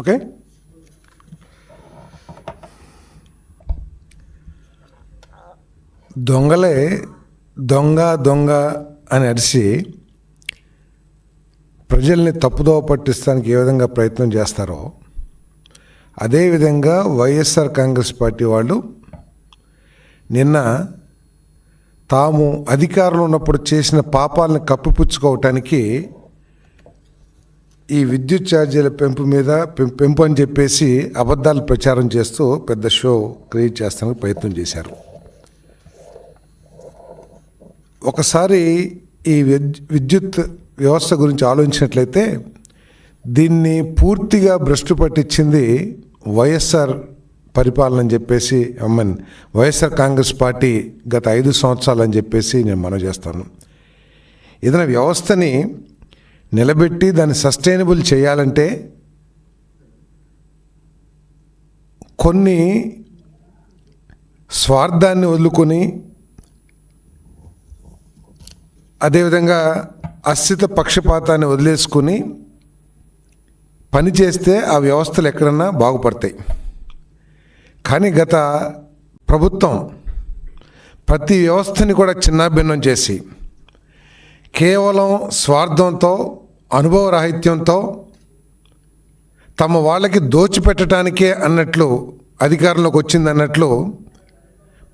Okay దొంగలే దొంగ దొంగ అని అరిసి ప్రజల్ని తప్పుదోవ పట్టిస్తానికి ఏ విధంగా ప్రయత్నం చేస్తారో అదేవిధంగా వైఎస్ఆర్ కాంగ్రెస్ పార్టీ వాళ్ళు నిన్న తాము అధికారంలో ఉన్నప్పుడు చేసిన పాపాలను కప్పిపుచ్చుకోవటానికి ఈ విద్యుత్ ఛార్జీల పెంపు మీద పెం- పెంపు అని చెప్పేసి అబద్ధాలు ప్రచారం చేస్తూ పెద్ద షో క్రియేట్ చేస్తానికి ప్రయత్నం చేశారు. ఒకసారి ఈ విద్యుత్ వ్యవస్థ గురించి ఆలోచించినట్లయితే దీన్ని పూర్తిగా భ్రష్టు పట్టించింది వైఎస్ఆర్ పరిపాలన అని చెప్పేసి మీన్ వైఎస్ఆర్ కాంగ్రెస్ పార్టీ గత ఐదు సంవత్సరాలు అని చెప్పేసి నేను మనం చేస్తాను. ఏదైనా వ్యవస్థని నిలబెట్టి దాన్ని సస్టైనబుల్ చేయాలంటే కొన్ని స్వార్థాన్ని వదులుకొని అదేవిధంగా అస్థిత పక్షపాతాన్ని వదిలేసుకుని పని చేస్తే ఆ వ్యవస్థలు ఎక్కడన్నా బాగుపడతాయి. కానీ గత ప్రభుత్వం ప్రతి వ్యవస్థని కూడా చిన్నాభిన్నం చేసి కేవలం స్వార్థంతో అనుభవరాహిత్యంతో తమ వాళ్ళకి దోచిపెట్టడానికే అన్నట్లు అధికారంలోకి వచ్చింది అన్నట్లు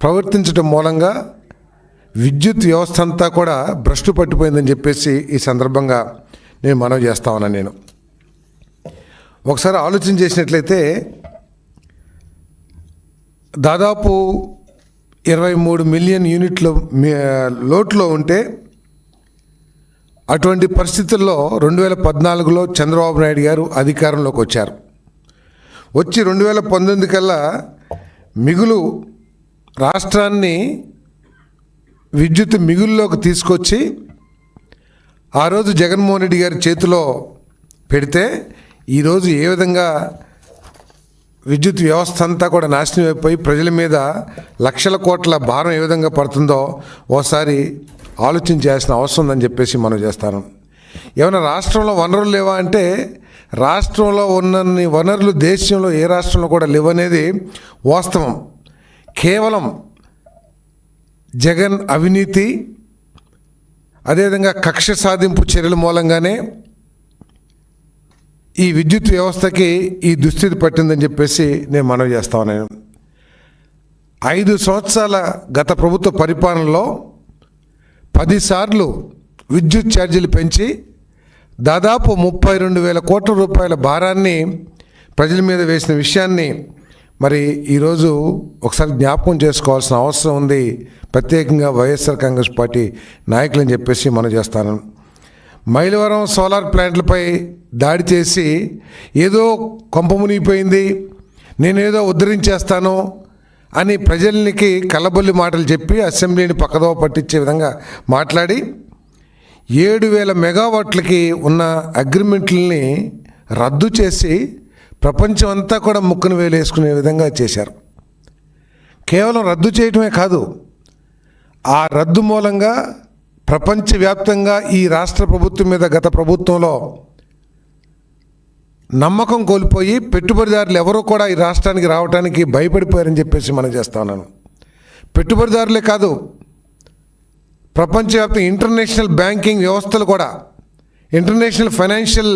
ప్రవర్తించడం మూలంగా విద్యుత్ వ్యవస్థ అంతా కూడా భ్రష్టు పట్టిపోయిందని చెప్పేసి ఈ సందర్భంగా నేను మనవి చేస్తా ఉన్నాను నేను. ఒకసారి ఆలోచన చేసినట్లయితే దాదాపు ఇరవై మూడు మిలియన్ యూనిట్లు లోట్లో ఉంటే అటువంటి పరిస్థితుల్లో రెండు వేల పద్నాలుగులో చంద్రబాబు నాయుడు గారు అధికారంలోకి వచ్చారు. వచ్చి రెండు వేల పంతొమ్మిది కల్లా మిగులు రాష్ట్రాన్ని విద్యుత్ మిగుల్లోకి తీసుకొచ్చి ఆ రోజు జగన్మోహన్ రెడ్డి గారి చేతిలో పెడితే ఈరోజు ఏ విధంగా విద్యుత్ వ్యవస్థ అంతా కూడా నాశనం అయిపోయి ప్రజల మీద లక్షల కోట్ల భారం ఏ విధంగా పడుతుందో ఓసారి ఆలోచన చేయాల్సిన అవసరం ఉందని చెప్పేసి మనం చేస్తాను. ఏమైనా రాష్ట్రంలో వనరులు లేవా అంటే రాష్ట్రంలో ఉన్నన్ని వనరులు దేశంలో ఏ రాష్ట్రంలో కూడా లేవనేది వాస్తవం. కేవలం జగన్ అవినీతి అదేవిధంగా కక్ష సాధింపు చర్యల మూలంగానే ఈ విద్యుత్ వ్యవస్థకి ఈ దుస్థితి పట్టిందని చెప్పేసి నేను మనవి చేస్తాను నేను ఐదు సంవత్సరాల గత ప్రభుత్వ పరిపాలనలో పదిసార్లు విద్యుత్ ఛార్జీలు పెంచి దాదాపు ముప్పై రెండు వేల కోట్ల రూపాయల భారాన్ని ప్రజల మీద వేసిన విషయాన్ని మరి ఈరోజు ఒకసారి జ్ఞాపకం చేసుకోవాల్సిన అవసరం ఉంది. ప్రత్యేకంగా వైఎస్ఆర్ కాంగ్రెస్ పార్టీ నాయకులని చెప్పేసి మనం చేస్తాను. మైలవరం సోలార్ ప్లాంట్లపై దాడి చేసి ఏదో కొంప మునిగిపోయింది. నేనేదో ఉద్ధరించేస్తాను. అని ప్రజలకి కలబొల్లి మాటలు చెప్పి అసెంబ్లీని పక్కదోవ పట్టించే విధంగా మాట్లాడి ఏడు వేల మెగావాట్లకి ఉన్న అగ్రిమెంట్లని రద్దు చేసి ప్రపంచం అంతా కూడా ముక్కును వేలేసుకునే విధంగా చేశారు. కేవలం రద్దు చేయటమే కాదు ఆ రద్దు మూలంగా ప్రపంచవ్యాప్తంగా ఈ రాష్ట్ర ప్రభుత్వం మీద గత ప్రభుత్వంలో నమ్మకం కోల్పోయి పెట్టుబడిదారులు ఎవరూ కూడా ఈ రాష్ట్రానికి రావడానికి భయపడిపోయారని చెప్పేసి మనం చేస్తా ఉన్నాను. పెట్టుబడిదారులే కాదు ప్రపంచవ్యాప్త ఇంటర్నేషనల్ బ్యాంకింగ్ వ్యవస్థలు కూడా ఇంటర్నేషనల్ ఫైనాన్షియల్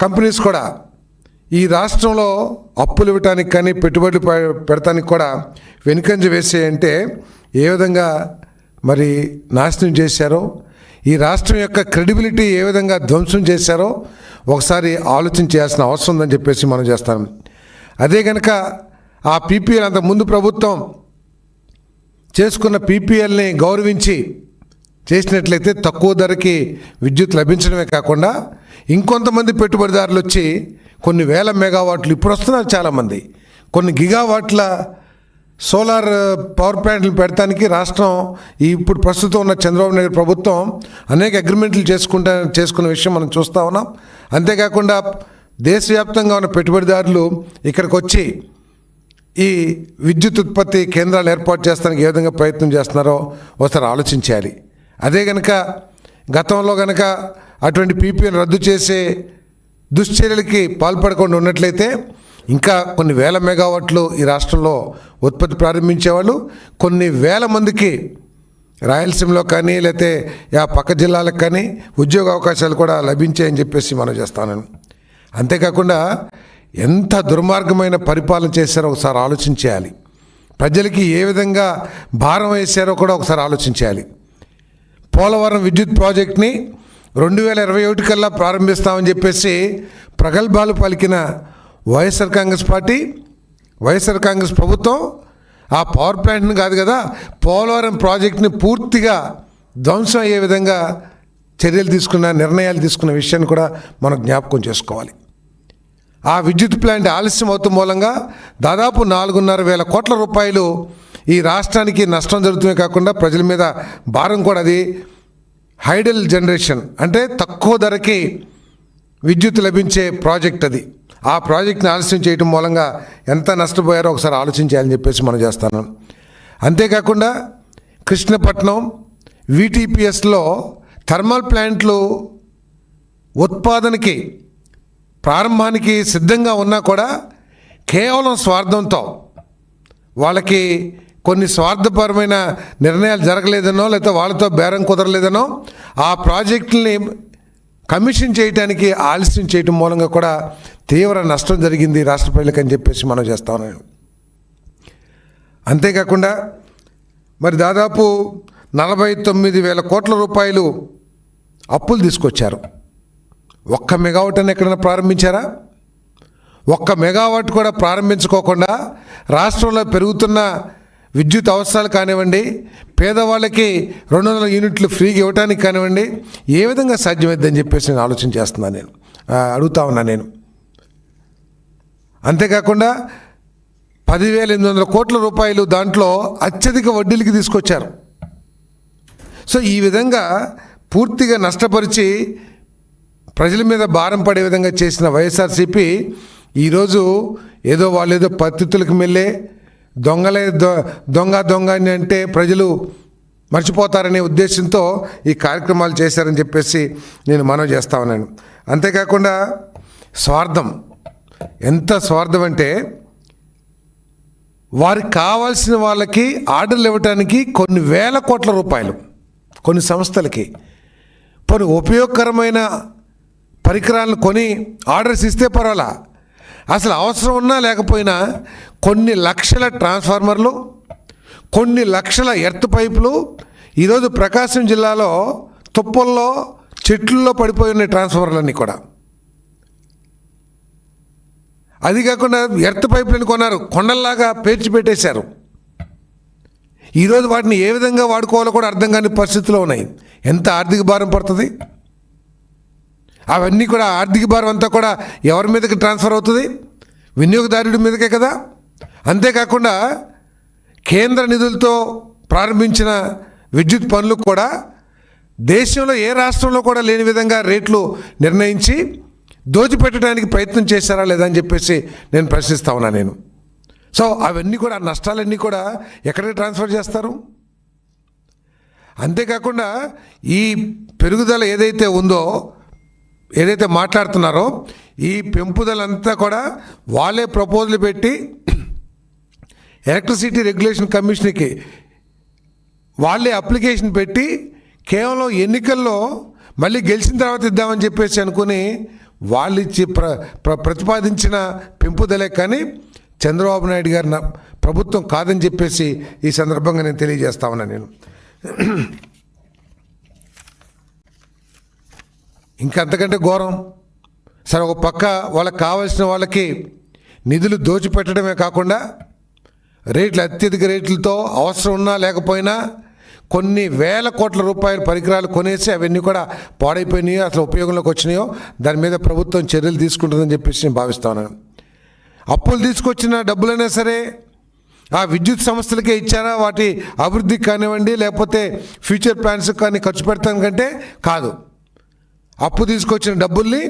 కంపెనీస్ కూడా ఈ రాష్ట్రంలో అప్పులు ఇవ్వటానికి కానీ పెట్టుబడులు పె- పెడతానికి కూడా వెనుకంజ వేసేయంటే ఏ విధంగా మరి నాశనం చేశారో ఈ రాష్ట్రం యొక్క క్రెడిబిలిటీ ఏ విధంగా ధ్వంసం చేశారో ఒకసారి ఆలోచన చేయాల్సిన అవసరం ఉందని చెప్పేసి మనం చేస్తాం. అదే కనుక ఆ పీపీఎల్ అంత ముందు ప్రభుత్వం చేసుకున్న పీపీఎల్ని గౌరవించి చేసినట్లయితే తక్కువ ధరకి విద్యుత్ లభించడమే కాకుండా ఇంకొంతమంది పెట్టుబడిదారులు వచ్చి కొన్ని వేల మెగావాట్లు ఇప్పుడు వస్తున్నారు చాలామంది కొన్ని గిగావాట్ల సోలార్ పవర్ ప్లాంట్లు పెడతానికి రాష్ట్రం ఇప్పుడు ప్రస్తుతం ఉన్న చంద్రబాబు నాయుడు ప్రభుత్వం అనేక అగ్రిమెంట్లు చేసుకుంటా చేసుకున్న విషయం మనం చూస్తూ ఉన్నాం. అంతేకాకుండా దేశవ్యాప్తంగా ఉన్న పెట్టుబడిదారులు ఇక్కడికి వచ్చి ఈ విద్యుత్ ఉత్పత్తి కేంద్రాలు ఏర్పాటు చేస్తానికి ఏ విధంగా ప్రయత్నం చేస్తున్నారో ఒకసారి ఆలోచించాలి. అదే కనుక గతంలో కనుక అటువంటి పీపీఎల్ రద్దు చేసే దుశ్చర్యలకి పాల్పడకుండా ఉన్నట్లయితే ఇంకా కొన్ని వేల మెగావాట్లు ఈ రాష్ట్రంలో ఉత్పత్తి ప్రారంభించేవాళ్ళు కొన్ని వేల మందికి రాయలసీమలో కానీ లేకపోతే ఆ పక్క జిల్లాలకు కానీ ఉద్యోగ అవకాశాలు కూడా లభించాయని చెప్పేసి మనం చేస్తాను. అంతేకాకుండా ఎంత దుర్మార్గమైన పరిపాలన చేశారో ఒకసారి ఆలోచించేయాలి ప్రజలకి ఏ విధంగా భారం వేశారో కూడా ఒకసారి ఆలోచించాలి పోలవరం విద్యుత్ ప్రాజెక్ట్ని రెండు వేల ఇరవై ఒకటి కల్లా ప్రారంభిస్తామని చెప్పేసి ప్రగల్భాలు పలికిన వైఎస్ఆర్ కాంగ్రెస్ పార్టీ వైఎస్ఆర్ కాంగ్రెస్ ప్రభుత్వం ఆ పవర్ ప్లాంట్ని కాదు కదా పోలవరం ప్రాజెక్ట్ని పూర్తిగా ధ్వంసం అయ్యే విధంగా చర్యలు తీసుకున్న నిర్ణయాలు తీసుకున్న విషయాన్ని కూడా మనం జ్ఞాపకం చేసుకోవాలి. ఆ విద్యుత్ ప్లాంట్ ఆలస్యం అవుతున్న మూలంగా దాదాపు నాలుగున్నర వేల కోట్ల రూపాయలు ఈ రాష్ట్రానికి నష్టం జరుగుతుమే కాకుండా ప్రజల మీద భారం కూడా అది హైడల్ జనరేషన్ అంటే తక్కువ ధరకి విద్యుత్ లభించే ప్రాజెక్ట్ అది. ఆ ప్రాజెక్ట్ని ఆలస్యం చేయడం మూలంగా ఎంత నష్టపోయారో ఒకసారి ఆలోచించాలని చెప్పేసి మనం చేస్తాను. అంతేకాకుండా కృష్ణపట్నం విటిపిఎస్లో థర్మల్ ప్లాంట్లు ఉత్పాదనకి ప్రారంభానికి సిద్ధంగా ఉన్నా కూడా కేవలం స్వార్థంతో వాళ్ళకి కొన్ని స్వార్థపరమైన నిర్ణయాలు జరగలేదనో లేకపోతే వాళ్ళతో బేరం కుదరలేదనో ఆ ప్రాజెక్టుల్ని కమిషన్ చేయడానికి ఆలస్యం చేయటం మూలంగా కూడా తీవ్ర నష్టం జరిగింది రాష్ట్ర ప్రజలకు అని చెప్పేసి మనం చేస్తాం అంతేకాకుండా మరి దాదాపు నలభై తొమ్మిది వేల కోట్ల రూపాయలు అప్పులు తీసుకొచ్చారు. ఒక్క మెగావాట్ అని ఎక్కడైనా ప్రారంభించారా? ఒక్క మెగావాట్ కూడా ప్రారంభించుకోకుండా రాష్ట్రంలో పెరుగుతున్న విద్యుత్ అవసరాలు కానివ్వండి పేదవాళ్ళకి రెండు వందల యూనిట్లు ఫ్రీగా ఇవ్వడానికి కానివ్వండి ఏ విధంగా సాధ్యమైద్దని చెప్పేసి నేను ఆలోచన చేస్తున్నాను నేను. అడుగుతా ఉన్నా నేను. అంతేకాకుండా పదివేల ఎనిమిది వందల కోట్ల రూపాయలు దాంట్లో అత్యధిక వడ్డీలకి తీసుకొచ్చారు. సో ఈ విధంగా పూర్తిగా నష్టపరిచి ప్రజల మీద భారం పడే విధంగా చేసిన వైఎస్ఆర్సీపీ ఈరోజు ఏదో వాళ్ళు ఏదో పద్ధతులకు మెల్లే దొంగలే దొ- దొంగ దొంగ అని అంటే ప్రజలు మర్చిపోతారనే ఉద్దేశంతో ఈ కార్యక్రమాలు చేశారని చెప్పేసి నేను మనవి చేస్తా ఉన్నాను. అంతేకాకుండా స్వార్థం. ఎంత స్వార్థం అంటే వారికి కావాల్సిన వాళ్ళకి ఆర్డర్లు ఇవ్వటానికి కొన్ని వేల కోట్ల రూపాయలు కొన్ని సంస్థలకి. కొన్ని ఉపయోగకరమైన పరికరాలను కొని ఆర్డర్స్ ఇస్తే పర్వాలా? అసలు అవసరం ఉన్నా లేకపోయినా కొన్ని లక్షల ట్రాన్స్ఫార్మర్లు కొన్ని లక్షల ఎర్త్ పైపులు ఈరోజు ప్రకాశం జిల్లాలో తుప్పల్లో చెట్లలో పడిపోయి ఉన్నాయి ట్రాన్స్ఫార్మర్లన్నీ కూడా. అది కాకుండా ఎర్త్ పైపులను కొన్నారు కొండల్లాగా పేర్చి పెట్టేశారు. ఈరోజు వాటిని ఏ విధంగా వాడుకోవాలో కూడా అర్థం కాని పరిస్థితిలో ఉన్నాయి. ఎంత ఆర్థిక భారం పడుతుంది? అవన్నీ కూడా ఆర్థిక భారం అంతా కూడా ఎవరి మీదకి ట్రాన్స్ఫర్ అవుతుంది? వినియోగదారుడి మీదకే కదా? అంతేకాకుండా కేంద్ర నిధులతో ప్రారంభించిన విద్యుత్ పనులు కూడా దేశంలో ఏ రాష్ట్రంలో కూడా లేని విధంగా రేట్లు నిర్ణయించి దోచిపెట్టడానికి ప్రయత్నం చేశారా లేదా అని చెప్పేసి నేను ప్రశ్నిస్తా ఉన్నా నేను. సో అవన్నీ కూడా నష్టాలన్నీ కూడా ఎక్కడికి ట్రాన్స్ఫర్ చేస్తారు? అంతేకాకుండా ఈ పెరుగుదల ఏదైతే ఉందో ఏదైతే మాట్లాడుతున్నారో ఈ పెంపుదలంతా కూడా వాళ్ళే ప్రపోజల్ పెట్టి ఎలక్ట్రిసిటీ రెగ్యులేషన్ కమిషన్కి వాళ్ళే అప్లికేషన్ పెట్టి కేవలం ఎన్నికల్లో మళ్ళీ గెలిచిన తర్వాత ఇద్దామని చెప్పేసి అనుకుని వాళ్ళు ఇచ్చి ప్ర ప్ర- ప్రతిపాదించిన పెంపుదలే కానీ చంద్రబాబు నాయుడు గారి నా- ప్రభుత్వం కాదని చెప్పేసి ఈ సందర్భంగా నేను తెలియజేస్తా ఉన్నాను నేను. ఇంకంతకంటే ఘోరం. సరే ఒక పక్క వాళ్ళకి కావాల్సిన వాళ్ళకి నిధులు దోచిపెట్టడమే కాకుండా రేట్లు అత్యధిక రేట్లతో అవసరం ఉన్నా లేకపోయినా కొన్ని వేల కోట్ల రూపాయల పరికరాలు కొనేసి అవన్నీ కూడా పాడైపోయినాయో అసలు ఉపయోగంలోకి వచ్చినాయో దాని మీద ప్రభుత్వం చర్యలు తీసుకుంటుందని చెప్పేసి నేను భావిస్తాను అప్పులు తీసుకొచ్చిన డబ్బులైనా సరే ఆ విద్యుత్ సంస్థలకే ఇచ్చారా? వాటి అభివృద్ధికి కానివ్వండి లేకపోతే ఫ్యూచర్ ప్లాన్స్ కానీ ఖర్చు పెడతానికంటే కాదు. అప్పు తీసుకొచ్చిన డబ్బుల్ని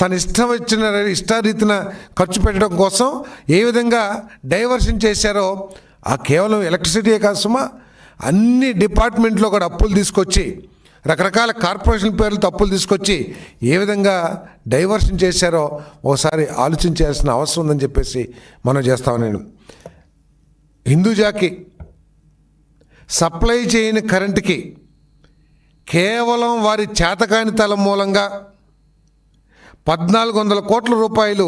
తన ఇష్టం వచ్చిన ఇష్టారీతిన ఖర్చు పెట్టడం కోసం ఏ విధంగా డైవర్షన్ చేశారో ఆ కేవలం ఎలక్ట్రిసిటీయే కాదు సుమా అన్ని డిపార్ట్మెంట్లో కూడా అప్పులు తీసుకొచ్చి రకరకాల కార్పొరేషన్ పేర్లు అప్పులు తీసుకొచ్చి ఏ విధంగా డైవర్షన్ చేశారో ఒకసారి ఆలోచించాల్సిన అవసరం ఉందని చెప్పేసి మనం చేస్తాం నేను హిందూజాకి సప్లై చేయని కరెంటుకి కేవలం వారి చేతకాని తలం మూలంగా పద్నాలుగు వందల కోట్ల రూపాయలు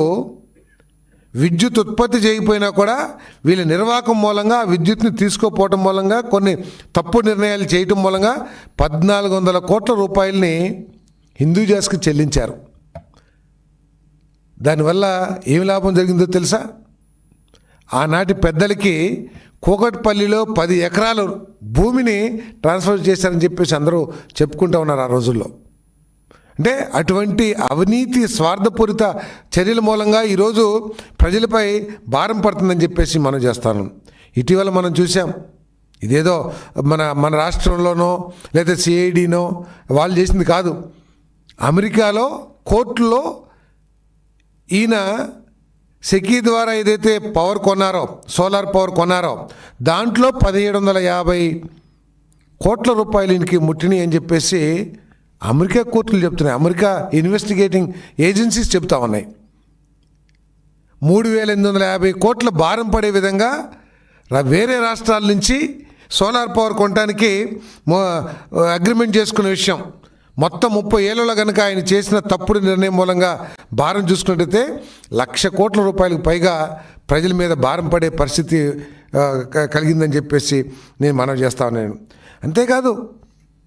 విద్యుత్ ఉత్పత్తి చేయకపోయినా కూడా వీళ్ళ నిర్వాహకం మూలంగా విద్యుత్ని తీసుకోపోవటం మూలంగా కొన్ని తప్పు నిర్ణయాలు చేయటం మూలంగా పద్నాలుగు వందల కోట్ల రూపాయలని హిందూజాస్కి చెల్లించారు. దానివల్ల ఏమి లాభం జరిగిందో తెలుసా? ఆనాటి పెద్దలకి కూకట్పల్లిలో పది ఎకరాలు భూమిని ట్రాన్స్ఫర్ చేశారని చెప్పేసి అందరూ చెప్పుకుంటూ ఉన్నారు ఆ రోజుల్లో. అంటే అటువంటి అవినీతి స్వార్థపూరిత చర్యల మూలంగా ఈరోజు ప్రజలపై భారం పడుతుందని చెప్పేసి మనం చేస్తాను. ఇటీవల మనం చూసాం ఇదేదో మన మన రాష్ట్రంలోనో లేదా సిఐడినో వాళ్ళు చేసింది కాదు. అమెరికాలో కోర్టులో ఈయన సెకీ ద్వారా ఏదైతే పవర్ కొన్నారో సోలార్ పవర్ కొన్నారో దాంట్లో పదిహేడు వందల యాభై కోట్ల రూపాయలు ఇంటికి ముట్టినాయి అని చెప్పేసి అమెరికా కోర్టులు చెప్తున్నాయి. అమెరికా ఇన్వెస్టిగేటింగ్ ఏజెన్సీస్ చెప్తా ఉన్నాయి. మూడు వేల ఎనిమిది వందల యాభై కోట్ల భారం పడే విధంగా వేరే రాష్ట్రాల నుంచి సోలార్ పవర్ కొనడానికి అగ్రిమెంట్ చేసుకునే విషయం. మొత్తం ముప్పై ఏళ్ళలో కనుక ఆయన చేసిన తప్పుడు నిర్ణయం మూలంగా భారం చూసుకున్నట్టయితే లక్ష కోట్ల రూపాయలకు పైగా ప్రజల మీద భారం పడే పరిస్థితి కలిగిందని చెప్పేసి నేను మనవి చేస్తాను నేను అంతేకాదు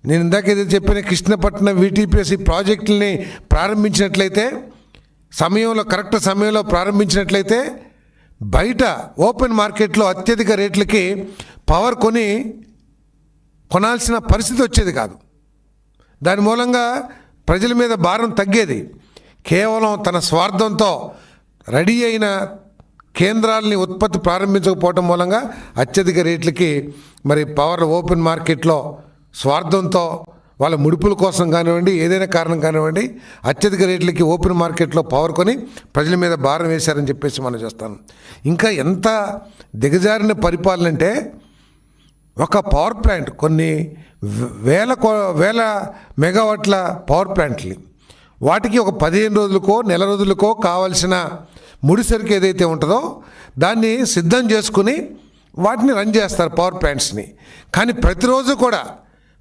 నేను ఇందాక ఏదైతే చెప్పిన కృష్ణపట్నం వీటీపీఎస్సీ ప్రాజెక్టుల్ని ప్రారంభించినట్లయితే సమయంలో కరెక్ట్ సమయంలో ప్రారంభించినట్లయితే బయట ఓపెన్ మార్కెట్లో అత్యధిక రేట్లకి పవర్ కొని కొనాల్సిన పరిస్థితి వచ్చేది కాదు. దాని మూలంగా ప్రజల మీద భారం తగ్గేది. కేవలం తన స్వార్థంతో రెడీ అయిన కేంద్రాలని ఉత్పత్తి ప్రారంభించకపోవటం మూలంగా అత్యధిక రేట్లకి మరి పవర్ ఓపెన్ మార్కెట్లో స్వార్థంతో వాళ్ళ ముడుపుల కోసం కానివ్వండి ఏదైనా కారణం కానివ్వండి అత్యధిక రేట్లకి ఓపెన్ మార్కెట్లో పవర్ కొని ప్రజల మీద భారం వేశారని చెప్పేసి మనం చేస్తాను ఇంకా ఎంత దిగజారిన పరిపాలన అంటే ఒక పవర్ ప్లాంట్ కొన్ని వేల కో- వేల మెగావాట్ల పవర్ ప్లాంట్లు వాటికి ఒక పదిహేను రోజులకో నెల రోజులకో కావలసిన ముడిసరికి ఏదైతే ఉంటుందో దాన్ని సిద్ధం చేసుకుని వాటిని రన్ చేస్తారు పవర్ ప్లాంట్స్ని కానీ ప్రతిరోజు కూడా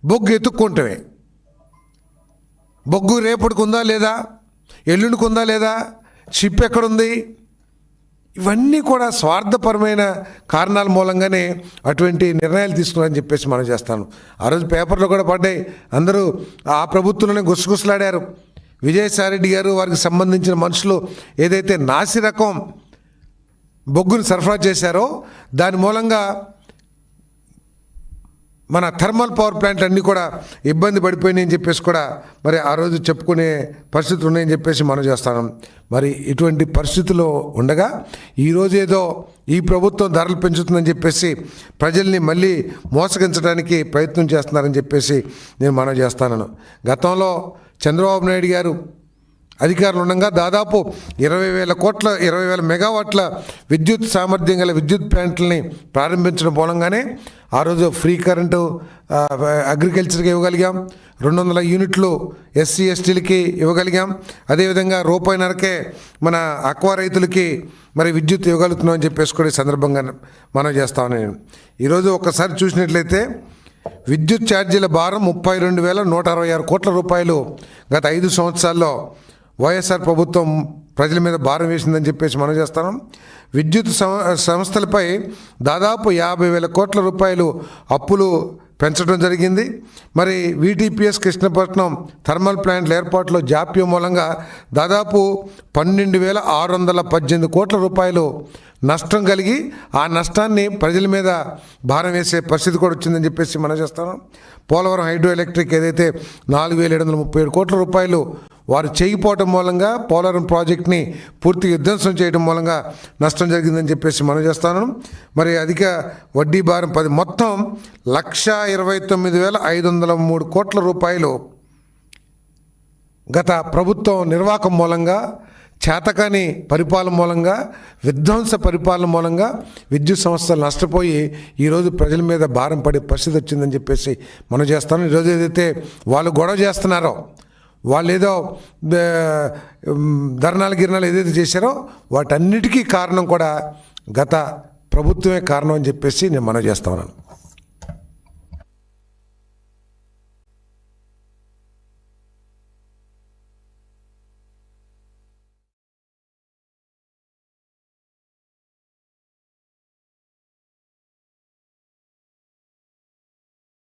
బొగ్గు ఎత్తుక్కుంటమే. బొగ్గు రేపటికి ఉందా లేదా? ఎల్లుండికి ఉందా లేదా? షిప్ ఎక్కడుంది? ఇవన్నీ కూడా స్వార్థపరమైన కారణాల మూలంగానే అటువంటి నిర్ణయాలు తీసుకున్నారని చెప్పేసి మనం చేస్తాను. ఆ రోజు పేపర్లో కూడా పడ్డాయి. అందరూ ఆ ప్రభుత్వంలోనే గుసగుసలాడారు. విజయసాయిరెడ్డి గారు వారికి సంబంధించిన మనుషులు ఏదైతే నాసి రకం బొగ్గును సరఫరా చేశారో దాని మూలంగా మన థర్మల్ పవర్ ప్లాంట్ అన్నీ కూడా ఇబ్బంది పడిపోయినాయి అని చెప్పేసి కూడా మరి ఆ రోజు చెప్పుకునే పరిస్థితులు ఉన్నాయని చెప్పేసి మనం చేస్తాను. మరి ఇటువంటి పరిస్థితుల్లో ఉండగా ఈరోజు ఏదో ఈ ప్రభుత్వం ధరలు పెంచుతుందని చెప్పేసి ప్రజల్ని మళ్ళీ మోసగించడానికి ప్రయత్నం చేస్తున్నారని చెప్పేసి నేను మనం చేస్తాను. గతంలో చంద్రబాబు నాయుడు గారు అధికారులు ఉండగా దాదాపు ఇరవై వేల కోట్ల ఇరవై వేల మెగావాట్ల విద్యుత్ సామర్థ్యం గల విద్యుత్ ప్లాంట్లని ప్రారంభించడం మూలంగానే ఆ రోజు ఫ్రీ కరెంటు అగ్రికల్చర్కి ఇవ్వగలిగాం. రెండు వందల యూనిట్లు ఎస్సీ ఎస్టీలకి ఇవ్వగలిగాం. అదేవిధంగా రూపాయిన్నరకే మన అక్వా రైతులకి మరి విద్యుత్ ఇవ్వగలుగుతున్నాం అని చెప్పేసి కూడా ఈ సందర్భంగా మనం చేస్తామని నేను ఈరోజు ఒకసారి చూసినట్లయితే విద్యుత్ ఛార్జీల భారం ముప్పై రెండు వేల నూట అరవై ఆరు కోట్ల రూపాయలు గత ఐదు సంవత్సరాల్లో వైఎస్ఆర్ ప్రభుత్వం ప్రజల మీద భారం వేసిందని చెప్పేసి మనం చేస్తాం విద్యుత్ సం- సంస్థలపై దాదాపు యాభై వేల కోట్ల రూపాయలు అప్పులు పెంచడం జరిగింది. మరి వీటీపీఎస్ కృష్ణపట్నం థర్మల్ ప్లాంట్ల ఏర్పాటులో జాప్యం మూలంగా దాదాపు పన్నెండు వేల ఆరు వందల పద్దెనిమిది కోట్ల రూపాయలు నష్టం కలిగి ఆ నష్టాన్ని ప్రజల మీద భారం వేసే పరిస్థితి కూడా వచ్చిందని చెప్పేసి మనం చేస్తాం పోలవరం హైడ్రో ఎలక్ట్రిక్ ఏదైతే నాలుగు వేల ఏడు వందల ముప్పై ఏడు కోట్ల రూపాయలు వారు చేయకపోవటం మూలంగా పోలవరం ప్రాజెక్ట్ని పూర్తిగా విధ్వంసం చేయడం మూలంగా నష్టం జరిగిందని చెప్పేసి మనం చేస్తాను. మరి అధిక వడ్డీ భారం పది మొత్తం లక్ష ఇరవై తొమ్మిది వేల ఐదు వందల మూడు కోట్ల రూపాయలు గత ప్రభుత్వం నిర్వాహకం మూలంగా చేతకాని పరిపాలన మూలంగా విధ్వంస పరిపాలన మూలంగా విద్యుత్ సంస్థలు నష్టపోయి ఈరోజు ప్రజల మీద భారం పడే పరిస్థితి వచ్చిందని చెప్పేసి మనం చేస్తాను. ఈరోజు ఏదైతే వాళ్ళు గొడవ చేస్తున్నారో వాళ్ళు ఏదో ధర్నాలు గిరణాలు ఏదైతే చేశారో వాటన్నిటికీ కారణం కూడా గత ప్రభుత్వమే కారణం అని చెప్పేసి నేను మనం చేస్తా ఉన్నాను.